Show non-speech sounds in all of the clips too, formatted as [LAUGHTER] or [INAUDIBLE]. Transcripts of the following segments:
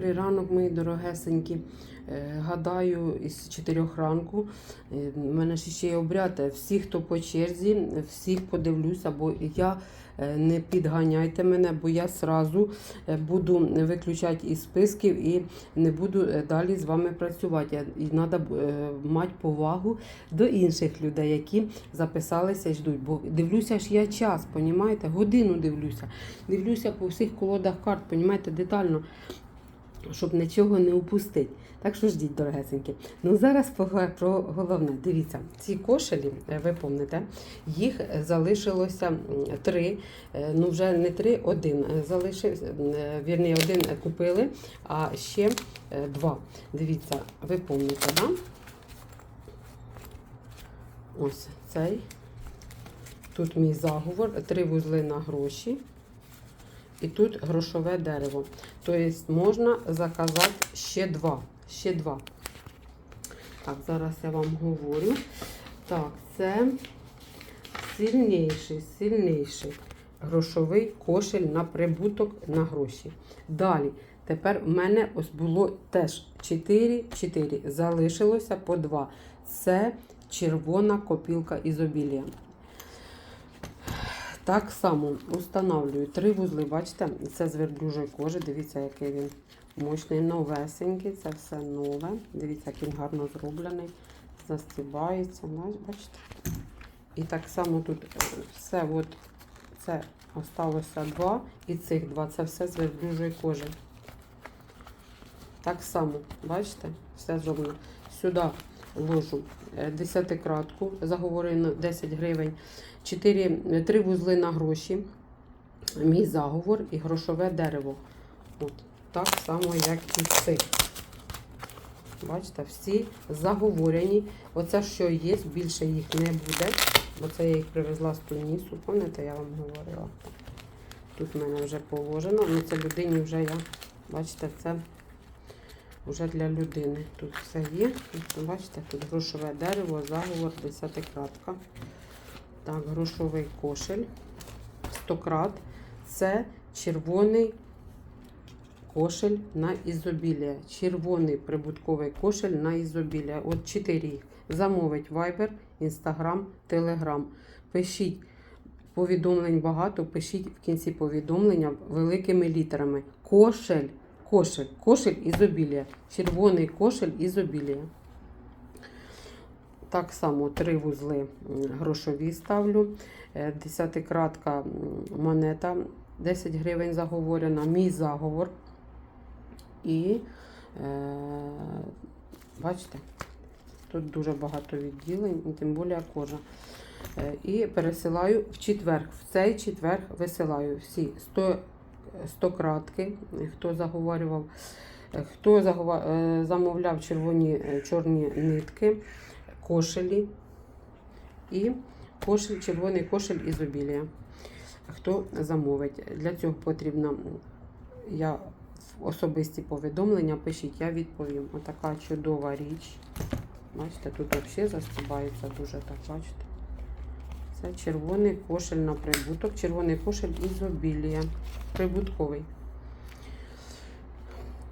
Добрий ранок, мої дорогесенькі. Е, Гадаю, із 4 ранку. Е, У мене ж ще є обряд. Е, Всі, хто по черзі, всіх подивлюся, бо я е, не підганяйте мене, бо я сразу е, буду виключати із списків і не буду е, далі з вами працювати. І треба мати повагу до інших людей, які записалися і ждуть. Бо дивлюся ж я час, понімаєте? Годину дивлюся. Дивлюся по всіх колодах карт, понімаєте, детально щоб нічого не упустити. Так що ждіть, дорогесенькі. Ну зараз про головне. Дивіться, ці кошелі, е, ви пам'ятаєте, їх залишилося три. е, Ну вже не три, один залишився. е, Вірні, один купили, а ще два. Дивіться, ви пам'ятаєте, да? Ось цей. Тут мій заговор, три вузли на гроші. І тут грошове дерево. Тобто можна заказати ще два. Ще два. Так, зараз я вам говорю. Так, це сильніший, сильніший грошовий кошель на прибуток на гроші. Далі. Тепер в мене ось було теж 4, 4. Залишилося по 2. Це червона копілка ізобілія. Так само установлюю три вузли. Бачите, це з верблюжої кожи. Дивіться, який він мощний, новесенький. Це все нове. Дивіться, як він гарно зроблений. Застібається. Бачите? І так само тут е, все, от, це осталося два. І цих два. Це все з верблюжої кожи. Так само, бачите, все зроблено. Сюди ложу е, десятикратку, заговорено 10 гривень, 4, 3 вузли на гроші, мій заговор і грошове дерево. От, так само, як і цих. Бачите, всі заговорені. Оце, що є, більше їх не буде. Бо це я їх привезла з Тунісу. Пам'ятаєте, я вам говорила. Тут в мене вже положено. Ну, це людині вже я, бачите, це вже для людини. Тут все є. Бачите, тут грошове дерево, заговор, десятикратка. Так, грошовий кошель. Стократ. Це червоний кошель на ізобілія. Червоний прибутковий кошель на ізобілія. От 4 їх. Замовить Viber, Instagram, Telegram. Пишіть повідомлень багато, пишіть в кінці повідомлення великими літерами. Кошель, кошель, кошель ізобілія. Червоний кошель ізобілія. Так само три вузли грошові ставлю. Е, Десятикратка монета 10 гривень заговорена. Мій заговор. І е, бачите, тут дуже багато відділень, тим більше кожа. Е, І пересилаю в четвер. В цей четвер висилаю всі 100, 100 кратки, хто заговорював, е, хто е, замовляв червоні е, чорні нитки, кошелі і кошель, червоний кошель ізобілія. Хто замовить? Для цього потрібно я особисті повідомлення пишіть, я відповім. Отака чудова річ. Бачите, тут взагалі застібається дуже так, бачите. Це червоний кошель на прибуток. Червоний кошель ізобілія. Прибутковий.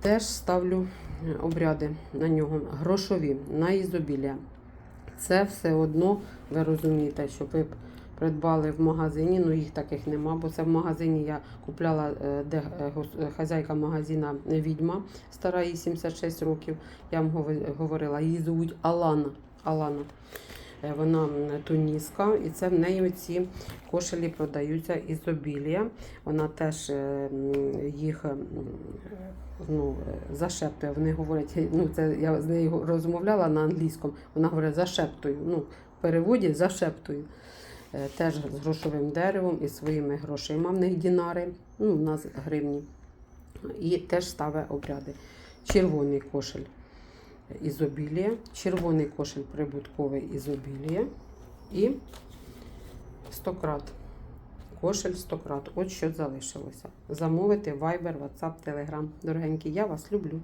Теж ставлю е, обряди на нього. Грошові на ізобілія. Це все одно, ви розумієте, що ви придбали в магазині, ну їх таких нема, бо це в магазині я купляла, е, де е, хазяйка магазина відьма, стара їй 76 років. Я вам говорила, її звуть Алана. Алана. Е, Вона туніска, і це в неї ці кошелі продаються ізобілія. Вона теж е, їх ну, е, зашептує. Вони говорять, [LAUGHS] ну це я з нею розмовляла на англійському. Вона говорить зашептую. Ну, в переводі зашептую. Теж з грошовим деревом і своїми грошима в них дінари. Ну, у нас гривні. І теж ставить обряди. Червоний кошель ізобілія, червоний кошель прибутковий ізобілія і 100 крат. Кошель стократ. От що залишилося. Замовити Viber, WhatsApp, Telegram. Дорогенькі, я вас люблю.